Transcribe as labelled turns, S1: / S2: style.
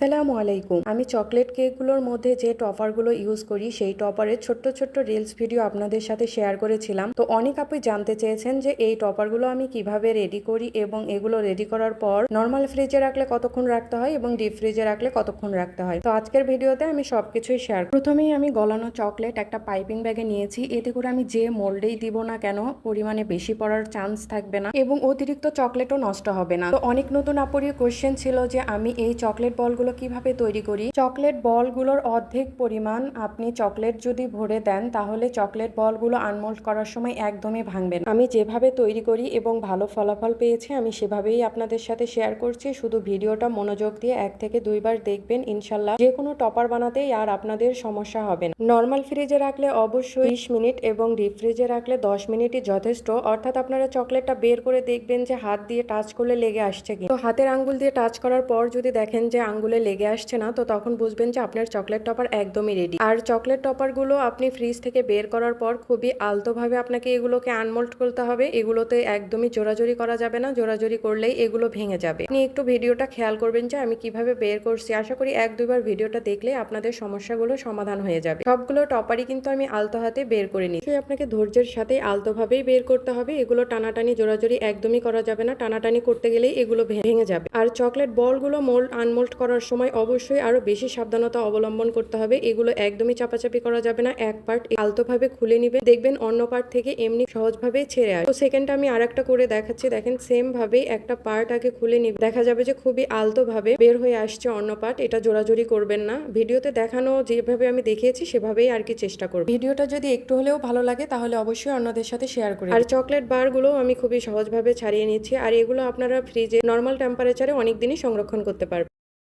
S1: আসসালামু আলাইকুম। আমি চকলেট কেকগুলোর মধ্যে যে টপারগুলো ইউজ করি, সেই টপারের ছোট্ট ছোট্ট রিলস ভিডিও আপনাদের সাথে শেয়ার করেছিলাম। তো অনেক আপুই জানতে চেয়েছেন যে এই টপারগুলো আমি কীভাবে রেডি করি এবং এগুলো রেডি করার পর নর্মাল ফ্রিজে রাখলে কতক্ষণ রাখতে হয় এবং ডিপ ফ্রিজে রাখলে কতক্ষণ রাখতে হয়। তো আজকের ভিডিওতে আমি সব কিছুই শেয়ার প্রথমেই আমি গলানো চকলেট একটা পাইপিং ব্যাগে নিয়েছি। এতে করে আমি যে মোল্ডেই দিব না কেন, পরিমাণে বেশি পড়ার চান্স থাকবে না এবং অতিরিক্ত চকলেটও নষ্ট হবে না। তো অনেক নতুন আপুরের কোশ্চেন ছিল যে আমি এই চকলেট বলগুলো কীভাবে তৈরি করি? চকলেট বলগুলোর অর্ধেক পরিমাণ আপনি চকলেট যদি ভরে দেন, তাহলে চকলেট বলগুলো আনমোল্ড করার সময় একদমই ভাঙবে না। আমি যেভাবে তৈরি করি এবং ভালো ফলাফল পেয়েছি, আমি সেভাবেই আপনাদের সাথে শেয়ার করছি। শুধু ভিডিওটা মনোযোগ দিয়ে এক থেকে দুইবার দেখবেন, ইনশাল্লাহ। যে কোনো টপার বানাতেই আর আপনাদের সমস্যা হবে না। নর্মাল ফ্রিজে রাখলে অবশ্যই বিশ মিনিট এবং ডিপ ফ্রিজে রাখলে দশ মিনিটই যথেষ্ট। অর্থাৎ আপনারা চকলেটটা বের করে দেখবেন যে হাত দিয়ে টাচ করলে লেগে আসছে কি তো হাতের আঙ্গুল দিয়ে টাচ করার পর যদি দেখেন যে আঙ্গুলে লেগে আসছে না, তো তখন বুঝবেন যে আপনার চকলেট টপার একদমই রেডি আর চকলেট টপারগুলো আপনি ফ্রিজ থেকে বের করার পর খুবই আলতোভাবে আপনাকে এগুলোকে আনমোল্ড করতে হবে। এগুলোতে একদমই জোরাজোরি করা যাবে না জোরাজোরি করলেই এগুলো ভেঙে যাবে। আপনি একটু ভিডিওটা খেয়াল করবেন যে আমি কীভাবে বের করছি। আশা করি এক দুইবার ভিডিওটা দেখলে আপনাদের সমস্যাগুলো সমাধান হয়ে যাবে। সবগুলো টপারই কিন্তু আমি আলতো হাতে বের করে নিচ্ছি। আপনাকে ধৈর্যের সাথে আলতোভাবেই বের করতে হবে। এগুলো টানাটানি জোরাজোরি একদমই করা যাবে না। টানাটানি করতে গেলেই এগুলো ভেঙে যাবে। আর চকলেট বলগুলো মোল্ড আনমোল্ড করার সময় অবশ্যই আরও বেশি সাবধানতা অবলম্বন করতে হবে। এগুলো একদমই চাপাচাপি করা যাবে না। এক পার্ট আলতোভাবে খুলে নিবেন। দেখবেন অন্য পার্ট থেকে এমনি সহজভাবে ছেড়ে আসে। তো সেকেন্ডটা আমি আর একটা করে দেখাচ্ছি। দেখেন সেম ভাবেই একটা পার্ট আগে খুলে নিবে দেখা যাবে যে খুবই আলতো ভাবে বের হয়ে আসছে অন্য পার্ট এটা জোরাজোরি করবেন না। ভিডিওতে দেখানো যেভাবে আমি দেখিয়েছি, সেভাবেই আর কি চেষ্টা করব। ভিডিওটা যদি একটু হলেও ভালো লাগে, তাহলে অবশ্যই অন্যদের সাথে শেয়ার করি আর চকলেট বারগুলো আমি খুবই সহজভাবে ছাড়িয়ে নিচ্ছি। আর এগুলো আপনারা ফ্রিজে নর্মাল টেম্পারেচারে অনেক দিনই সংরক্ষণ করতে পারবেন।